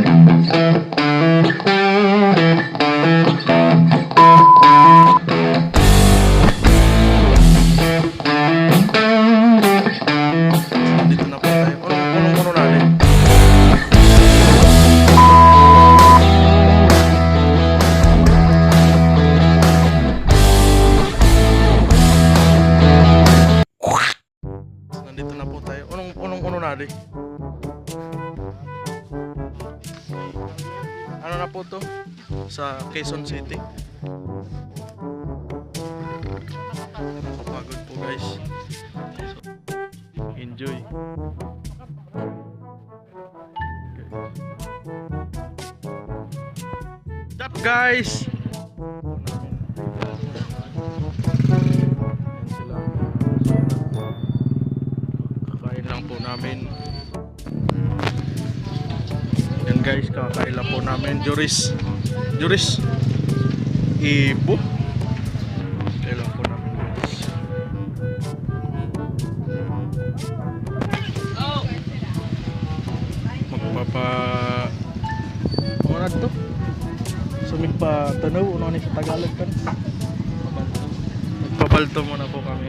Gracias. Sa Quezon City. Nakapagod po guys. Enjoy. What's up guys? Kakain lang po namin. Guys, kakain lang po namin. Juris. Juris. Ibo. Kakain lang po namin magpapa na to sumig pa tanaw ano ni sa Tagalog kan magpabalto muna po kami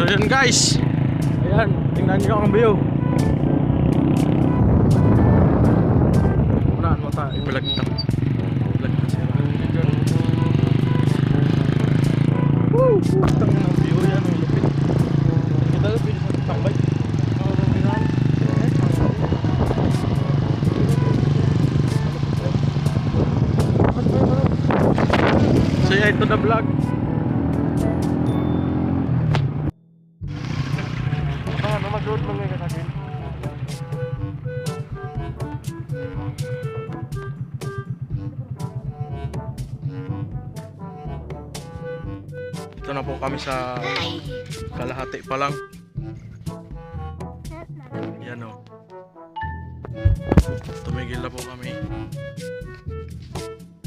So yun guys. Ayan tingnan nyo ang view. Unaan mo tayo ibalag na ibalag na siya. Woo! Putang ng view yan ang lupit kita na pwede sa tambay Ito na vlog. Ano, na po kami sa kalahati pa lang. Yan o. Tumigil na po kami.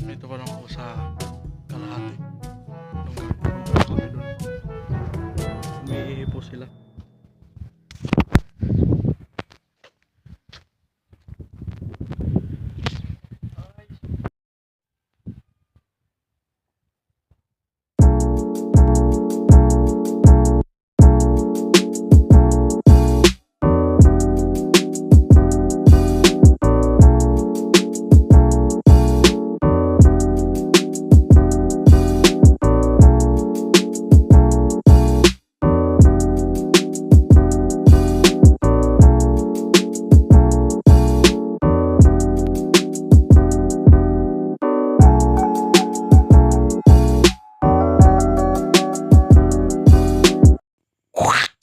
Ito pa lang po sa kalahati.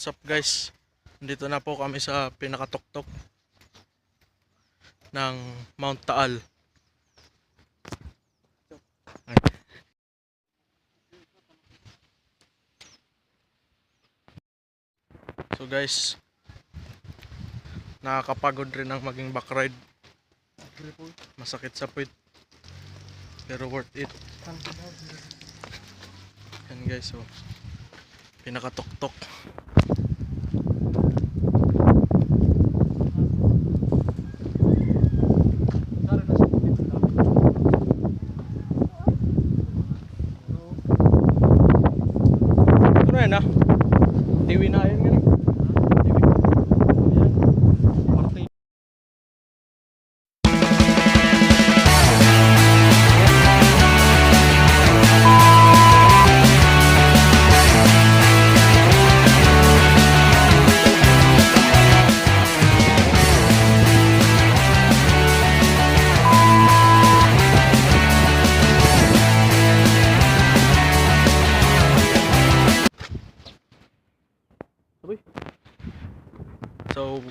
What's up guys? Dito na po kami sa pinakatoktok ng Mount Taal. So guys, nakakapagod rin ang maging back ride. Masakit sa puwit. Pero worth it. Yan guys, so pinakatoktok.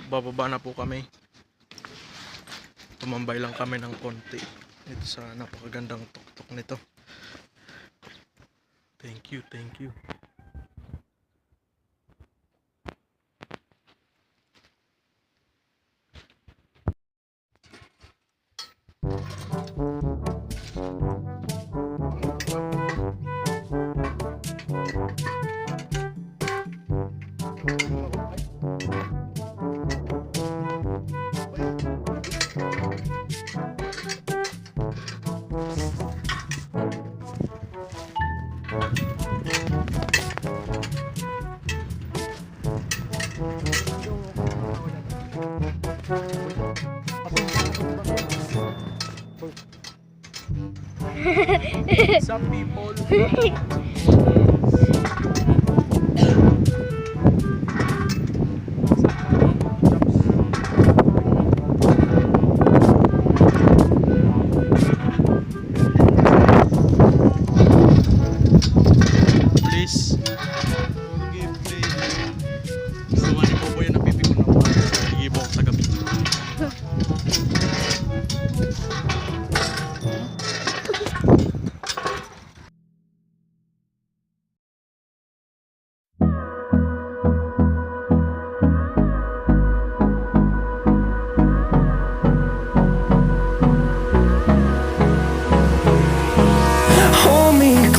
Bababa na po kami. Tumambay lang kami ng konti. Ito sa napakagandang tuktok nito. Thank you, thank you. Some people. Please. Forgive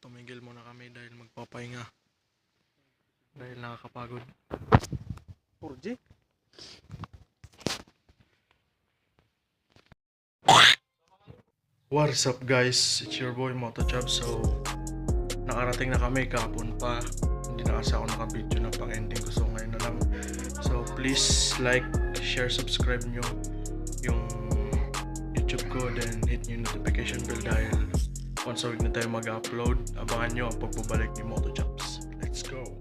tumigil muna kami dahil magpapahinga. Dahil nakakapagod. 4G What's up guys? It's your boy Motochub So, nakarating na kami kahapon pa. Hindi na kasi ako nakabidyo ng pang-ending ko. So, ngayon na lang. So, please like, share, subscribe nyo yung YouTube ko. Then, hit nyo yung notification bell dahil once a week na tayo mag-upload Abangan nyo ang pagbabalik ni Motochops Let's go!